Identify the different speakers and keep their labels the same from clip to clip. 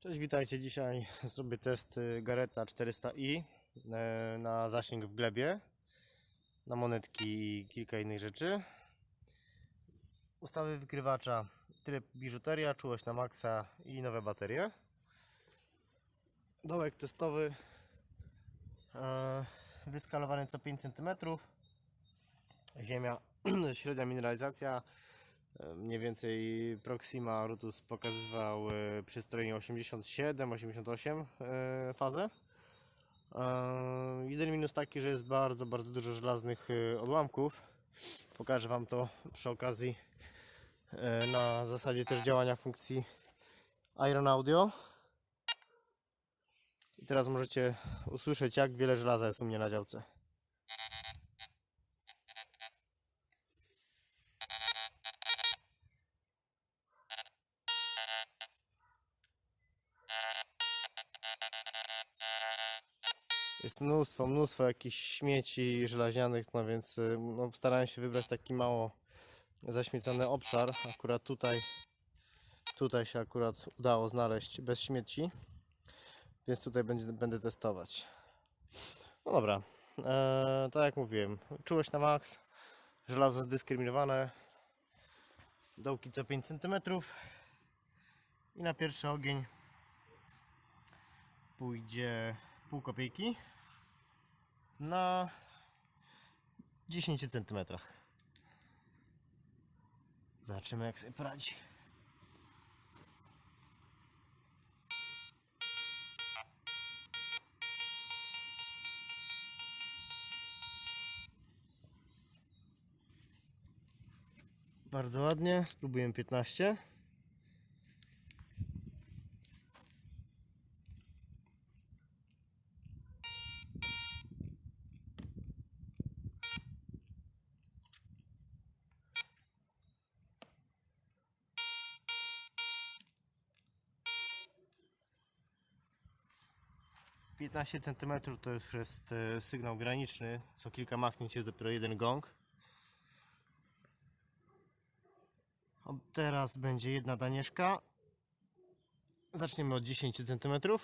Speaker 1: Cześć, witajcie. Dzisiaj zrobię test y, Gareta 400i e, na zasięg w glebie, na monetki i kilka innych rzeczy. Ustawy wykrywacza, tryb biżuteria, czułość na maksa i nowe baterie. Dołek testowy, e, wyskalowany co 5 cm. Ziemia, średnia mineralizacja, Mniej więcej Proxima Rutus pokazywał przy strojeniu 87-88 e, fazę. E, Jedyny minus taki, że jest bardzo, bardzo dużo żelaznych e, odłamków. Pokażę Wam to przy okazji e, na zasadzie też działania funkcji Iron Audio. I teraz możecie usłyszeć, jak wiele żelaza jest u mnie na działce. Jest mnóstwo, mnóstwo jakichś śmieci żelazianych, no więc y, no, starałem się wybrać taki mało zaśmiecony obszar. Akurat tutaj, tutaj się akurat udało znaleźć bez śmieci, więc tutaj będzie, będę testować. No dobra, eee, tak jak mówiłem, czułość na max, żelazo zdyskryminowane, dołki co 5 cm i na pierwszy ogień pójdzie pół kopiejki na 10 cm. Zobaczymy jak sobie poradzi. Bardzo ładnie, spróbujemy 15. Piętnaście cm to już jest e, sygnał graniczny. Co kilka machnięć jest dopiero jeden gong. Teraz będzie jedna danieszka. Zaczniemy od 10 cm.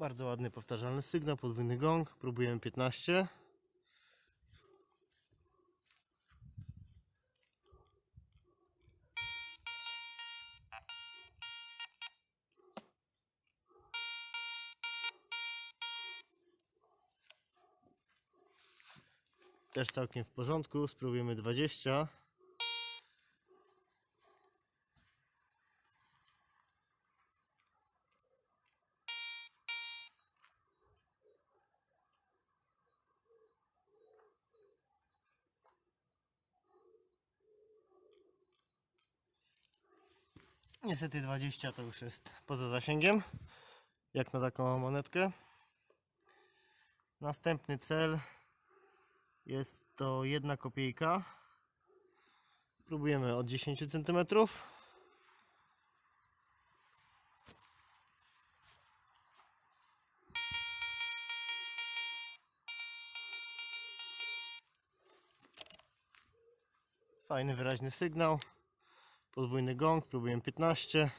Speaker 1: Bardzo ładny powtarzalny sygnał, podwójny gong. Próbujemy 15. Też całkiem w porządku. Spróbujemy 20. Niestety 20 to już jest poza zasięgiem, jak na taką monetkę. Następny cel jest to jedna kopiejka. Próbujemy od 10 cm. Fajny, wyraźny sygnał. Podwójny gong, próbujemy 15.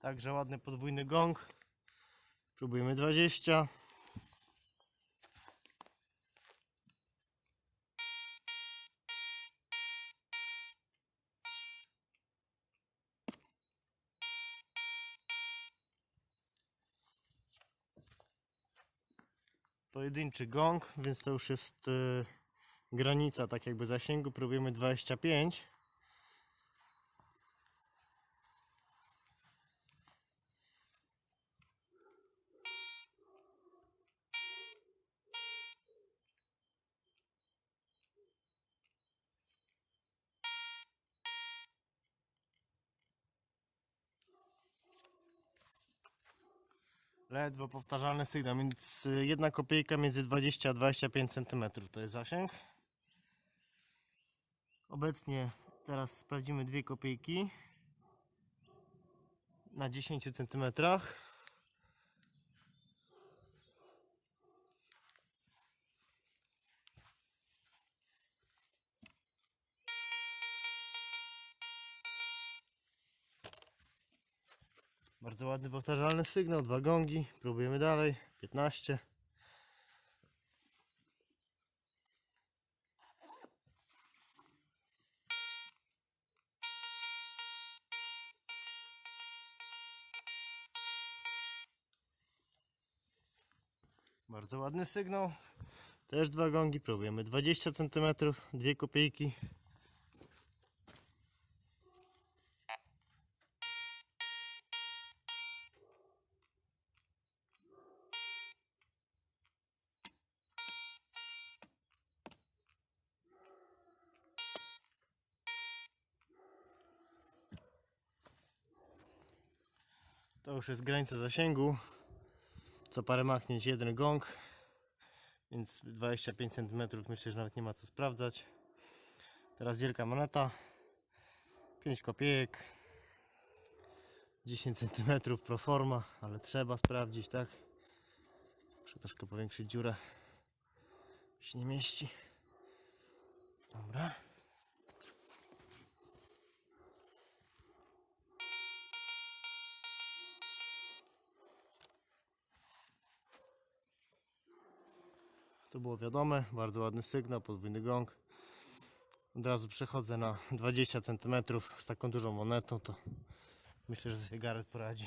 Speaker 1: Także ładny podwójny gong. Próbujemy 20. Pojedynczy gong, więc to już jest y, granica tak jakby zasięgu. Próbujemy 25. Ledwo powtarzalny sygnał, więc y, jedna kopejka między 20 a 25 cm to jest zasięg. Obecnie teraz sprawdzimy dwie kopejki na 10 cm. Bardzo ładny powtarzalny sygnał, dwa gongi. Próbujemy dalej. 15. Bardzo ładny sygnał. Też dwa gongi. Próbujemy 20 cm, dwie kopejki. Już jest granica zasięgu. Co parę machnięć jeden gong. Więc 25 cm myślę, że nawet nie ma co sprawdzać. Teraz wielka moneta. 5 kopiejek. 10 cm pro forma, ale trzeba sprawdzić, tak? Muszę troszkę powiększyć dziurę. Się nie mieści. Dobra. To było wiadome, bardzo ładny sygnał, podwójny gong. Od razu przechodzę na 20 cm z taką dużą monetą, to myślę, że Gareth poradzi.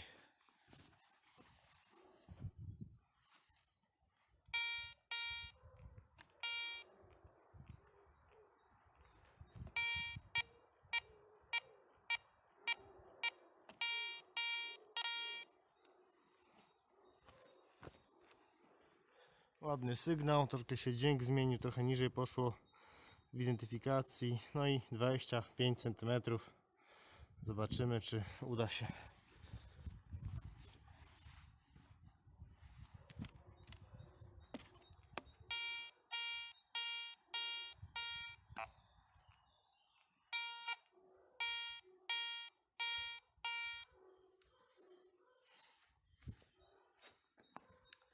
Speaker 1: Ładny sygnał, troszkę się dźwięk zmienił, trochę niżej poszło w identyfikacji. No i 25 cm. Zobaczymy, czy uda się.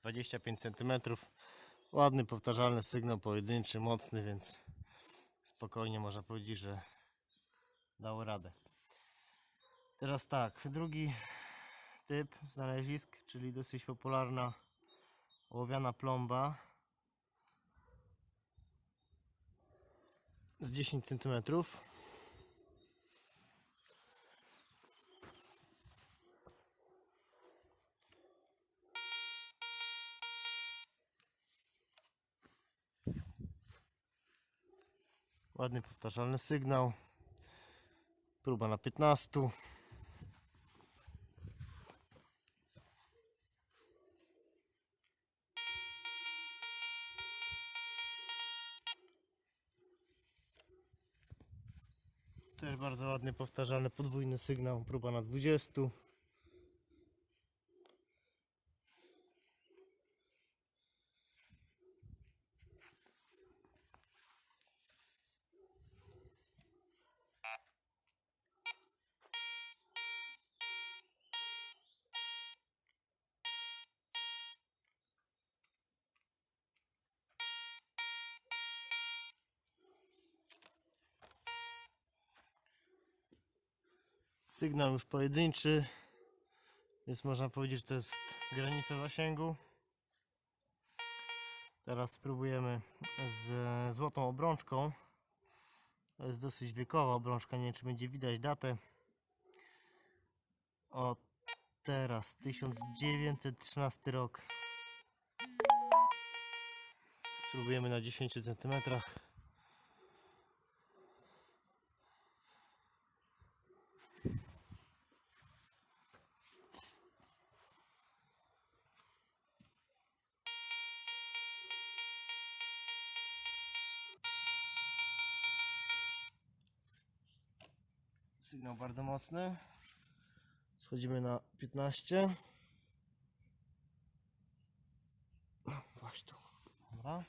Speaker 1: Dwadzieścia pięć centymetrów. Ładny, powtarzalny sygnał, pojedynczy, mocny, więc spokojnie można powiedzieć, że dało radę. Teraz tak, drugi typ znalezisk, czyli dosyć popularna ołowiana plomba z 10 cm. Ładny, powtarzalny sygnał. Próba na 15. Też bardzo ładny, powtarzalny, podwójny sygnał. Próba na 20. Sygnał już pojedynczy, więc można powiedzieć, że to jest granica zasięgu. Teraz spróbujemy z złotą obrączką. To jest dosyć wiekowa obrączka, nie wiem czy będzie widać datę. O teraz 1913 rok. Spróbujemy na 10 cm. Sygnał bardzo mocny. Schodzimy na 15. Chodź tu. Dobra.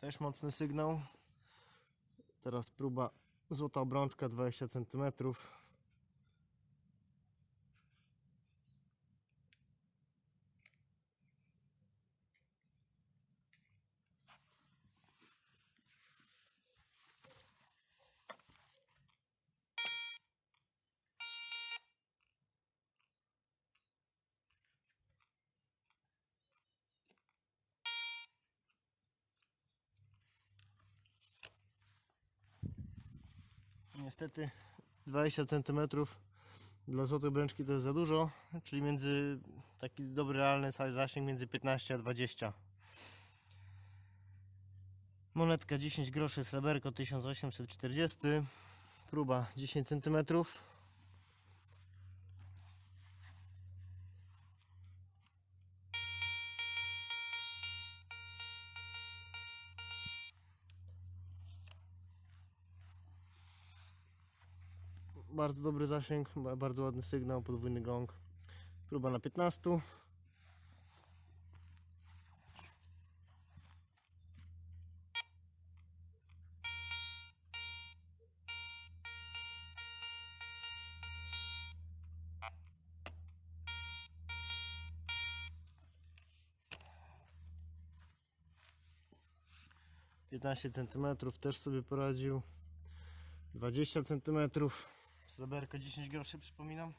Speaker 1: Też mocny sygnał. Teraz próba złota obrączka 20 cm. Niestety 20 cm dla złotej bręczki to jest za dużo, czyli między taki dobry realny zasięg między 15 a 20. Monetka 10 groszy, sreberko 1840. Próba 10 cm. Bardzo dobry zasięg, ba- bardzo ładny sygnał, podwójny gong. Próba na 15. Piętnaście centymetrów też sobie poradził. 20 centymetrów. Sreberko 10 groszy przypominam.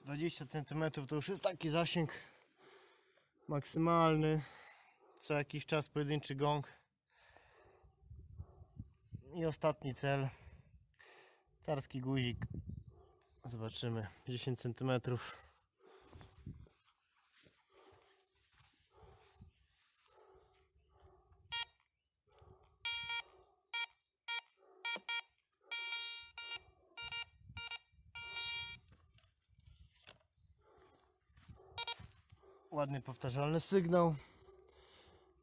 Speaker 1: Dwadzieścia centymetrów to już jest taki zasięg maksymalny. Co jakiś czas pojedynczy gong. I ostatni cel. Carski guzik. Zobaczymy. 10 cm. Ładny powtarzalny sygnał.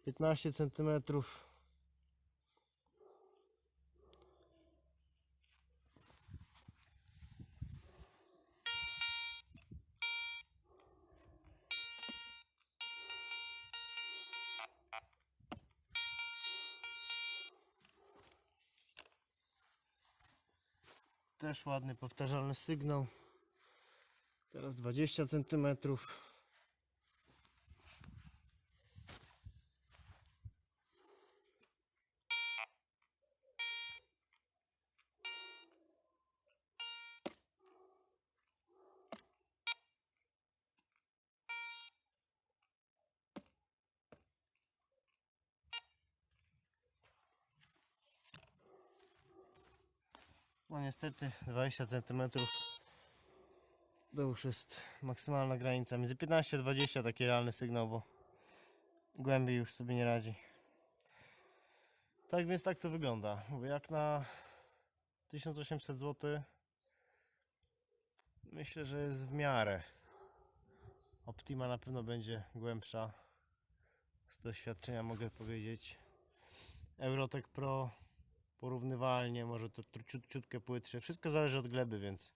Speaker 1: 15 centymetrów. Też ładny powtarzalny sygnał. Teraz 20 centymetrów. No niestety 20 cm to już jest maksymalna granica. Między 15 a 20 taki realny sygnał, bo głębiej już sobie nie radzi. Tak więc tak to wygląda. Jak na 1800 zł myślę, że jest w miarę. Optima na pewno będzie głębsza. Z doświadczenia mogę powiedzieć. Eurotek Pro porównywalnie, może to ciut, ciutkę płytsze. Wszystko zależy od gleby, więc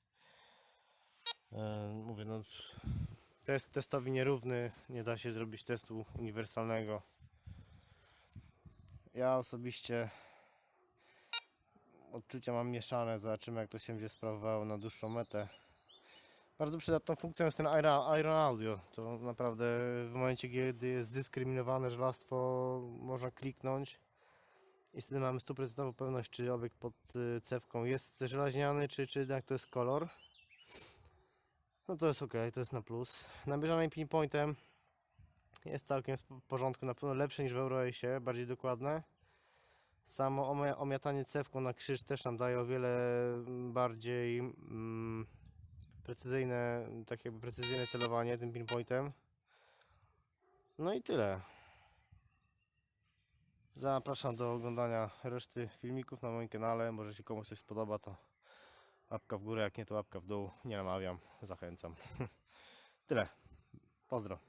Speaker 1: e, mówię, no test testowi nierówny, nie da się zrobić testu uniwersalnego. Ja osobiście odczucia mam mieszane, zobaczymy jak to się będzie sprawowało na dłuższą metę. Bardzo przydatną funkcją jest ten Iron Audio. To naprawdę w momencie, kiedy jest dyskryminowane żelastwo, można kliknąć i wtedy mamy stuprocentową pewność, czy obiekt pod y, cewką jest żelaźniany, czy, czy jednak to jest kolor. No to jest ok, to jest na plus. Namierzane pinpointem jest całkiem w porządku, na pewno lepsze niż w Euroace, bardziej dokładne. Samo omia- omiatanie cewką na krzyż też nam daje o wiele bardziej mm, precyzyjne, tak jakby precyzyjne celowanie tym pinpointem. No i tyle. Zapraszam do oglądania reszty filmików na moim kanale. Może się komuś coś spodoba, to łapka w górę, jak nie to łapka w dół. Nie namawiam, zachęcam. Tyle. Pozdro.